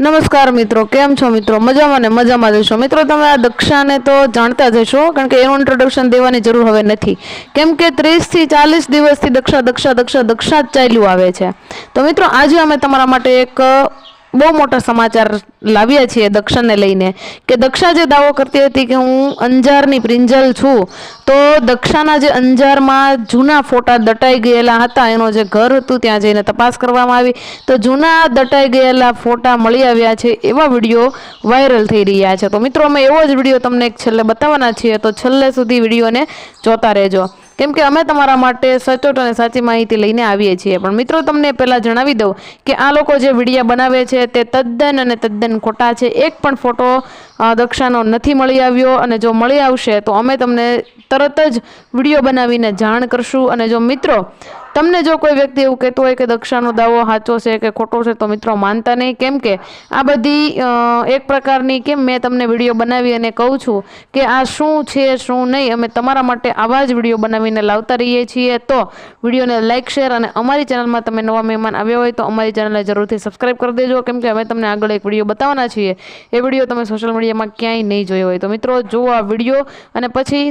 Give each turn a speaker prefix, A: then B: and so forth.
A: નમસ્કાર મિત્રો, કેમ છો મિત્રો? મજામાં ને મજામાં જશો? મિત્રો, તમે આ દક્ષાને તો જાણતા જ હશો, કારણ કે એનું ઇન્ટ્રોડક્શન દેવાની જરૂર હવે નથી. કેમ કે ત્રીસથી ચાલીસ દિવસથી દક્ષા દક્ષા દક્ષા દક્ષા જ ચાલ્યું આવે છે. તો મિત્રો, આજે અમે તમારા માટે એક બહુ મોટા સમાચાર લાવ્યા છીએ દક્ષાને લઈને કે દક્ષા જે દાવો કરતી હતી કે હું અંજારની પ્રિંજલ છું, તો દક્ષાના જે અંજારમાં જૂના ફોટા દટાઈ ગયેલા હતા, એનો જે ઘર હતું ત્યાં જઈને તપાસ કરવામાં આવી, તો જૂના દટાઈ ગયેલા ફોટા મળી આવ્યા છે, એવા વીડિયો વાયરલ થઈ રહ્યા છે. તો મિત્રો, અમે એવો જ વીડિયો તમને એક છેલ્લે બતાવવાના છીએ, તો છેલ્લે સુધી વિડીયોને જોતા રહેજો. કેમ કે અમે તમારા માટે સચોટ અને સાચી માહિતી લઈને આવીએ છીએ. પણ મિત્રો, તમને પહેલાં જણાવી દઉં કે આ લોકો જે વિડીયા બનાવે છે, તે તદ્દન અને તદ્દન ખોટા છે. એક પણ ફોટો દક્ષાનો નથી મળી આવ્યો અને જો મળી આવશે, તો અમે તમને તરત જ વીડિયો બનાવીને જાણ કરશું. અને જો મિત્રો તમને જો કોઈ વ્યક્તિ એવું કહેતો હોય કે દક્ષાનો દાવો સાચો છે કે ખોટો છે, તો મિત્રો માનતા નહીં. કેમ કે આ બધી એક પ્રકારની કેમ મેં તમને વીડિયો બનાવી અને કહું છું કે આ શું છે, શું નહીં. અમે તમારા માટે આવા જ વીડિયો બનાવીને લાવતા રહીએ છીએ. તો વિડીયોને લાઇક શેર અને અમારી ચેનલમાં તમે નવા મહેમાન આવ્યા હોય તો અમારી ચેનલને જરૂરથી સબસ્ક્રાઈબ કરી દેજો. કેમ કે અમે તમને આગળ એક વીડિયો બતાવવાના છીએ. એ વીડિયો તમે સોશિયલ મીડિયામાં ક્યાંય નહીં જોયો હોય. તો મિત્રો, જુઓ આ વીડિયો અને પછી